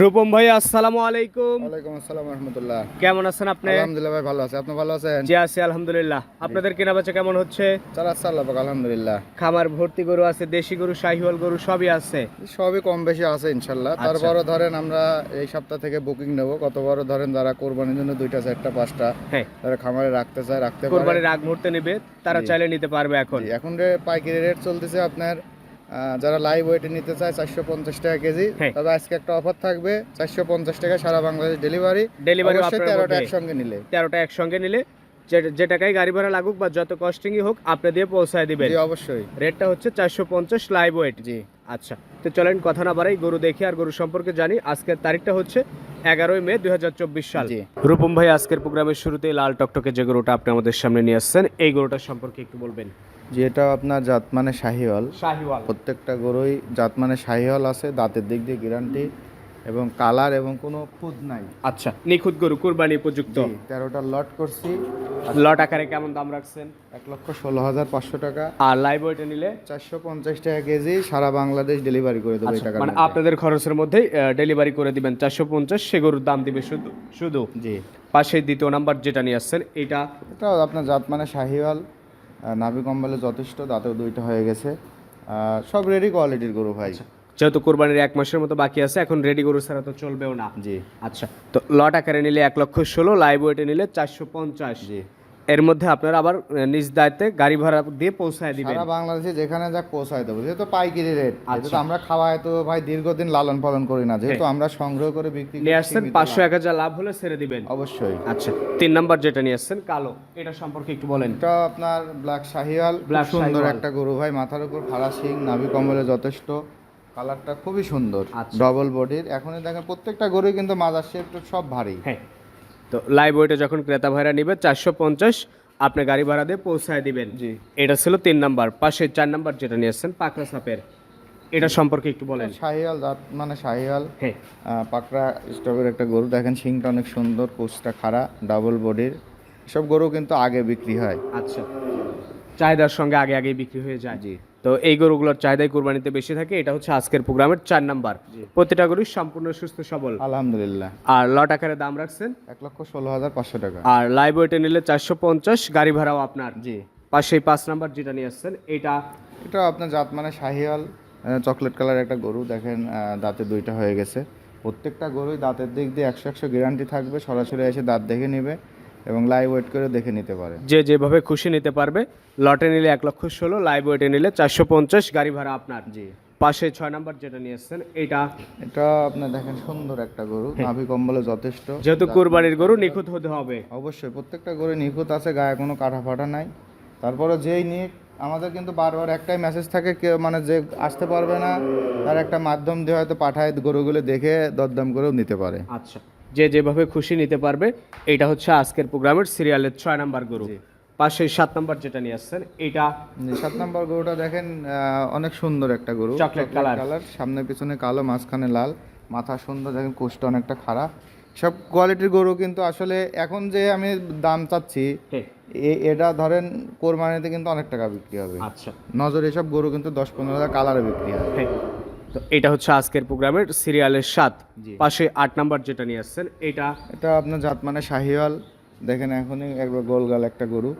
রূপম ভাই আসসালামু আলাইকুম। ওয়ালাইকুম আসসালাম রহমতুল্লাহ। কেমন আছেন আপনি? আলহামদুলিল্লাহ ভাই ভালো আছে। আপনি ভালো আছেন? জি আছি আলহামদুলিল্লাহ। আপনাদের কেনা বেচা কেমন হচ্ছে? চালাচ্ছে আল্লাহ পাক আলহামদুলিল্লাহ। খামার ভর্তি গরু আছে দেশি গরু শাহিওয়াল গরু সবই আছে। সবই কম বেশি আছে ইনশাল্লাহ। আচ্ছা। তারপরে ধরেন আমরা এই সপ্তাহ থেকে বুকিং নেব। কত বড় ধরেন যারা কোরবানির জন্য দুইটা চারটা পাঁচটা হ্যাঁ। যারা খামারে রাখতে চায় রাখতে পারে। কোরবানির আগ মুহূর্তে নেবে তারা চাইলে নিতে পারবে এখন। এখন পাইকারি রেট চলতেছে আপনার যারা লাইভ ওয়েটে নিতে চায় চারশো পঞ্চাশ টাকা কেজি হ্যাঁ। তবে আজকে একটা অফার থাকবে চারশো পঞ্চাশ টাকা সারা বাংলাদেশ ডেলিভারি ডেলিভারি তেরোটা একসঙ্গে নিলে তেরোটা একসঙ্গে নিলে যে- টাকায় গাড়ি ভাড়া লাগুক বা যত কস্টিংই হোক আপনি দিয়ে পৌঁছায় দিবেন। জি অবশ্যই। রেটটা হচ্ছে চারশো পঞ্চাশ লাইভ ওয়েট জি। আচ্ছা তো চলেন কথা না বাড়াই গরু দেখি আর গরু সম্পর্কে জানি। আজকের তারিখটা হচ্ছে এগারোই মে দু হাজার চব্বিশ সাল। রূপম ভাই আজকের প্রোগ্রামের শুরুতে লাল টকটকে যে গরুটা আপনি আমাদের সামনে নিয়ে আসছেন এই গরুটার সম্পর্কে একটু বলবেন। যেটা আপনার জাত মানে শাহিওয়াল। শাহিওয়াল। প্রত্যেকটা গরুই জাত মানে শাহিওয়াল আছে দাঁতের দিক দিয়ে গ্যারান্টি এবং কালার এবং কোনো খুদ নাই। আচ্ছা নিখুঁত গরু কুরবানি উপযুক্ত। তেরোটা লট করছি। লট আকারে কেমন দাম রাখছেন? এক লক্ষ ষোলো হাজার পাঁচশো টাকা। আর লাইভ ওয়েটে নিলে? চারশো পঞ্চাশ টাকা কেজি সারা বাংলাদেশ ডেলিভারি করে দেবো আচ্ছা, মানে আপনাদের খরচের মধ্যেই ডেলিভারি করে দিবেন চারশো পঞ্চাশ সে গরুর দাম দিবে শুধু? শুধু জি। পাশে দ্বিতীয় নাম্বার যেটা নিয়ে আসছেন এটা? এটা আপনার জাত মানে শাহিওয়াল নাভি কম্বলে যথেষ্ট দাঁতেও দুইটা হয়ে গেছে। সব রেডি কোয়ালিটির গরু ভাই। যেহেতু কোরবানির এক মাসের মতো বাকি আছে এখন রেডি গরু ছাড়া তো চলবেও না। জি। আচ্ছা তো লট আকারে নিলে এক লক্ষ ষোলো লাইভ ওয়েটে নিলে চারশো পঞ্চাশ। জি। এর মধ্যে আপনারা আবার নিজ দায়িত্বে গাড়ি ভাড়া দিয়ে পৌঁছায় দিবেন। সারা বাংলাদেশে যেখানে যা পৌঁছায় দেবো যেহেতু পাইকারি রেট আচ্ছা। যেহেতু আমরা খাওয়াই তো ভাই দীর্ঘদিন লালন পালন করি না যেহেতু আমরা সংগ্রহ করে বিক্রি নিয়ে আসছেন পাঁচশো এক হাজার লাভ হলে ছেড়ে দিবেন। অবশ্যই। আচ্ছা তিন নাম্বার যেটা নিয়ে আসছেন কালো। এটা সম্পর্কে একটু বলেন। এটা আপনার ব্ল্যাক Black খুব সুন্দর একটা গরু ভাই মাথার উপর ফাড়া সিং নাভি কম্বলে যথেষ্ট। কালারটা খুবই সুন্দর আচ্ছা। ডবল বডির এখনই দেখেন প্রত্যেকটা গরুই কিন্তু মাজার শেপ সব ভারী। হ্যাঁ। তো লাইভ ওয়েটে যখন ক্রেতা ভাড়া নিবে চারশো পঞ্চাশ আপনি গাড়ি ভাড়া দিয়ে পৌঁছায় দিবেন। জি। এটা ছিল তিন নাম্বার। পাশে চার নাম্বার যেটা নিয়ে আসছেন পাকড়া সাপের। এটা সম্পর্কে একটু বলেন। শাহিওয়াল জাত মানে শাহিওয়াল। হ্যাঁ। পাকড়া স্টকের একটা গরু। দেখেন শিংটা অনেক সুন্দর কোচটা খাড়া ডাবল বডির সব গরু কিন্তু আগে বিক্রি হয়। আচ্ছা। চাহিদার সঙ্গে আগে আগে বিক্রি হয়ে যায়। জি। তো এই গরুগুলোর চাহিদাই কোরবানিতে বেশি থাকে এটা হচ্ছে আজকের প্রোগ্রামের চার নাম্বার। প্রতিটা গরু সম্পূর্ণ সুস্থ সবল। আলহামদুলিল্লাহ। আর লট আকারে দাম রাখছেন? এক লক্ষ ষোলো হাজার পাঁচশো টাকা। আর লাইভ ওয়েটে নিলে চারশো পঞ্চাশ গাড়ি ভাড়াও আপনার। জি। পাশে পাঁচ নাম্বার যেটা নিয়ে আসছেন এটা এটা আপনার জাত মানে শাহিওয়াল চকলেট কালার একটা গরু দেখেন দাঁতে দুইটা হয়ে গেছে। প্রত্যেকটা গরুই দাঁতের দিক দিয়ে একশো একশো গ্যারান্টি থাকবে সরাসরি এসে দাঁত দেখে নেবে। এবং লাইভ ওয়েট করে দেখে নিতে পারে যে যেভাবে খুশি নিতে পারবে লটে নিলে এক লক্ষ ষোলো লাইভ ওয়েটে নিলে চারশো পঞ্চাশ গাড়ি ভাড়া আপনার। জি। পাশে ছয় নাম্বার যেটা নিয়ে আসছেন এটা এটা আপনার দেখেন সুন্দর একটা গরু নাভি কম্বলে যথেষ্ট। যেহেতু কোরবানির গরু নিখুঁত হতে হবে। অবশ্যই প্রত্যেকটা গরু নিখুঁত আছে গায়ে কোনো কাটা ফাটা নাই। তারপরে যেই নিক আমাদের কিন্তু বারবার একটাই মেসেজ থাকে কেউ মানে যে আসতে পারবে না তার একটা মাধ্যম দিয়ে হয়তো পাঠায় গরুগুলো দেখে দরদাম করেও নিতে পারে। আচ্ছা। যে যেভাবে খুশি নিতে পারবে এটা হচ্ছে আজকের প্রোগ্রামের সিরিয়ালের ছয় নাম্বার গরু। পাশে সাত নাম্বার যেটা নিয়ে আসছেন এটা সাত নম্বর গরুটা দেখেন অনেক সুন্দর একটা গরু। Chocolate colour. কালার সামনে পিছনে কালো মাঝখানে লাল। মাথা সুন্দর দেখেন কোষটা অনেকটা খারাপ সব কোয়ালিটির গরু কিন্তু আসলে এখন যে আমি দাম চাচ্ছি এ- এটা ধরেন কোরবানিতে কিন্তু অনেক টাকা বিক্রি হবে। আচ্ছা। নজর এসব গরু কিন্তু দশ পনেরো হাজার কালারে বিক্রি হ্যাঁ। তো এটা হচ্ছে আজকের প্রোগ্রামের সিরিয়ালের সাত। পাশে আট নাম্বার যেটা নিয়ে আসছেন এটা এটা আপনার জাত মানে শাহিওয়াল। দেখেন এখনই একবার গোলগাল একটা গরু।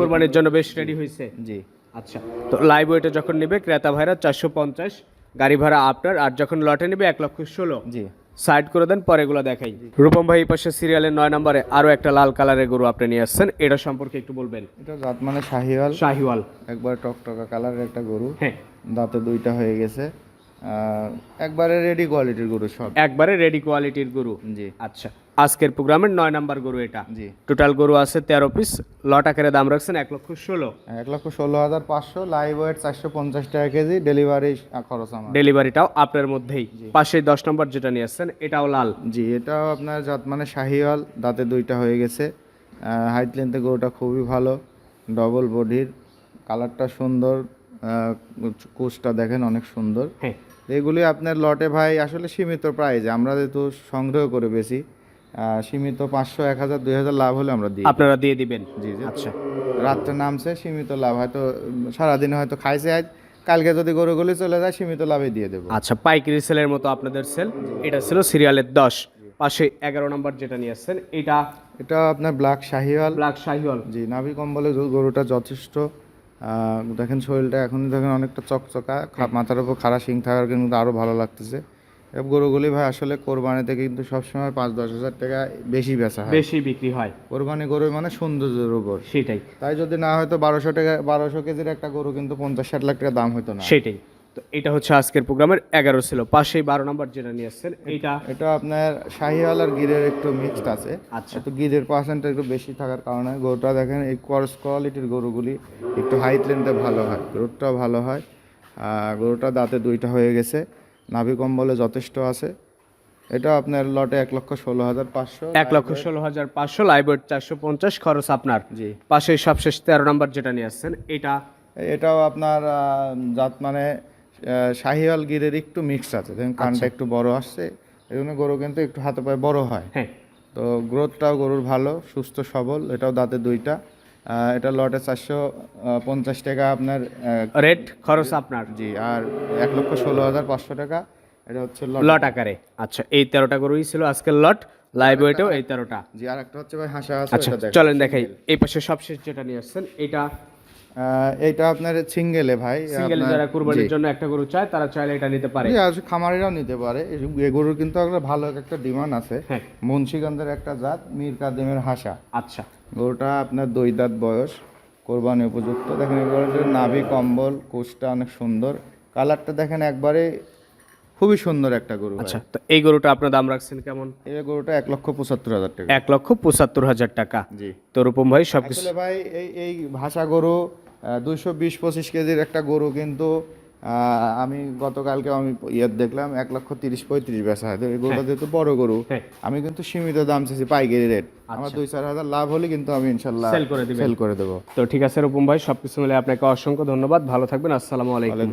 কোরবানির জন্য বেশ রেডি হয়েছে জি। আচ্ছা তো লাইভ ওয়েটে যখন নেবে ক্রেতা ভাইরা চারশো পঞ্চাশ গাড়ি ভাড়া আপনার আর যখন লটে নেবে এক লক্ষ ষোলো। জি। সাইড করে দেন পরে এগুলো দেখাই রূপম ভাই পাশে সিরিয়ালের নয় নম্বরে আরও একটা লাল কালারের গরু আপনি নিয়ে আসছেন এটা সম্পর্কে একটু বলবেন। এটা জাত মানে শাহিওয়াল। শাহিওয়াল। একবার টকটকা কালারের একটা গরু। হ্যাঁ। দাঁতে দুইটা হয়ে গেছে। একবারে রেডি কোয়ালিটির গরু সব। একবারে রেডি কোয়ালিটির গরু? জি। আচ্ছা আজকের প্রোগ্রামের নয় নাম্বার গরু এটা। জি। টোটাল গরু আছে তেরো পিস লট আকারে দাম রাখছেন এক লক্ষ ষোলো। এক লক্ষ ষোলো হাজার পাঁচশো লাইভ ওয়েট চারশো পঞ্চাশ টাকা কেজি ডেলিভারি খরচ আমার। ডেলিভারিটাও আপনার মধ্যেই। পাশে দশ নম্বর যেটা নিয়ে আসছেন এটাও লাল। জি এটাও আপনার জাত মানে শাহিওয়াল দাঁতে দুইটা হয়ে গেছে। হাইট লেন্থে গরুটা খুবই ভালো ডবল বডির কালারটা সুন্দর কোচটা দেখেন অনেক সুন্দর। হ্যাঁ। এগুলি আপনার লটে ভাই আসলে সীমিত প্রাইজে আমরা যেহেতু সংগ্রহ করে বেশি সীমিত পাঁচশো এক হাজার দুই হাজার লাভ হলে আমরা দিই। আপনারা দিয়ে দিবেন? জি জি আচ্ছা। রাত্রে নামছে সীমিত লাভ হয়তো সারাদিনে হয়তো খাইছে আজ। কালকে যদি গরুগুলি চলে যায় সীমিত লাভে দিয়ে দেবো। আচ্ছা পাইকারি সেলের মতো আপনাদের সেল। এটা ছিল সিরিয়ালের দশ। পাশে এগারো নম্বর যেটা নিয়ে আসছেন এটা এটা আপনার ব্ল্যাক শাহিওয়াল। ব্ল্যাক শাহিওয়াল। জি নাভি কম্বলে গরুটা যথেষ্ট। দেখেন শরীরটা এখন দেখেন অনেকটা চকচকা মাথার উপর খাড়া শিং থাকার কিন্তু আরও ভালো লাগতেছে। গরুগুলি ভাই আসলে কোরবানিতে কিন্তু সবসময় পাঁচ দশ হাজার টাকা বেশি বেচা হয়। বেশি বিক্রি হয়। কোরবানি গরু মানে সৌন্দর্যের উপর। সেটাই। তাই যদি না হয়তো বারোশো টাকা বারোশো কেজির একটা গরু কিন্তু পঞ্চাশ ষাট লাখ টাকা দাম হতো না। সেটাই। তো এটা হচ্ছে আজকের প্রোগ্রামের এগারো ছিল। পাশেই বারো নম্বর যেটা নিয়ে আসছেন এইটা? এটা আপনার শাহিওয়াল আর গিরের একটু মিক্সড আছে। আচ্ছা। তো গিরের পার্সেন্টটা একটু বেশি থাকার কারণে গরুটা দেখেন এই কোয়ার্স কোয়ালিটির গরুগুলি একটু হাইট লেন্থে ভালো হয় গরুটাও ভালো হয়। আর গরুটা দাঁতে দুইটা হয়ে গেছে নাভি কম্বলে যথেষ্ট আছে। এটা আপনার লটে এক লক্ষ ষোলো হাজার পাঁচশো এক লক্ষ ষোলো হাজার পাঁচশো লাইব্রেরি চারশো পঞ্চাশ খরচ আপনার। জি। পাশে সবশেষ তেরো নম্বর যেটা নিয়ে আসছেন এটা? এটাও আপনার জাত মানে শাহিওয়াল গিরের একটু মিক্স আছে। দেখেন কানটা একটু বড় আসছে এই জন্য গরু কিন্তু একটু হাতে পায়ে বড় হয়। হ্যাঁ। তো গ্রোথটাও গরুর ভালো সুস্থ সবল এটাও দাঁতে দুইটা। এটা লটে চারশো পঞ্চাশ টাকা আপনার রেট খরচ আপনার। জি আর এক লক্ষ ষোলো হাজার পাঁচশো টাকা এটা হচ্ছে লট। আকারে। আচ্ছা এই তেরোটা গরুই ছিল আজকের লট লাইভ ওয়েটেও এই তেরোটা। জি আর একটা হচ্ছে ভাই হাসা আচ্ছা চলেন দেখাই। এই পাশে সবশেষ যেটা নিয়ে আসছেন এটা এইটা আপনার সিঙ্গেলে ভাই সিঙ্গেলে যারা কুরবানির জন্য একটা গরু চায় তারা চাইলে এটা নিতে পারে। জি, খামারিরাও নিতে পারে। এই গরুর কিন্তু একটা ভালো একটা ডিমান্ড আছে। হ্যাঁ। মুন্সিগঞ্জের একটা জাত মীর কাদিমের হাসা। আচ্ছা। গরুটা আপনার দুই দাঁত বয়স কোরবানি উপযুক্ত। দেখেন এই গরুটার নাভি কম্বল কোষটা অনেক সুন্দর। কালারটা দেখেন একবারে খুবই সুন্দর একটা গরু আচ্ছা তো এই গরুটা আপনার দাম রাখছেন কেমন? এই গরুটা এক লক্ষ পঁচাত্তর হাজার টাকা। এক লক্ষ পঁচাত্তর হাজার টাকা। জি। তো রূপম ভাই সবকিছু আসলে ভাই এই এই ভাষা গরু দুইশো বিশ পঁচিশ কেজির একটা গরু কিন্তু আমি গতকালকে আমি ইয়ে দেখলাম এক লক্ষ তিরিশ পঁয়ত্রিশ বেচা হয়। তো এই গরুটা যেহেতু বড় গরু হ্যাঁ। আমি কিন্তু সীমিত দাম চাইছি পাইকারি রেট। আমার দুই চার হাজার লাভ হলে কিন্তু আমি ইনশাল্লাহ সেল করে দেবো। তো ঠিক আছে রূপম ভাই সবকিছু মিলে আপনাকে অসংখ্য ধন্যবাদ। ভালো থাকবেন। আসসালামু আলাইকুম।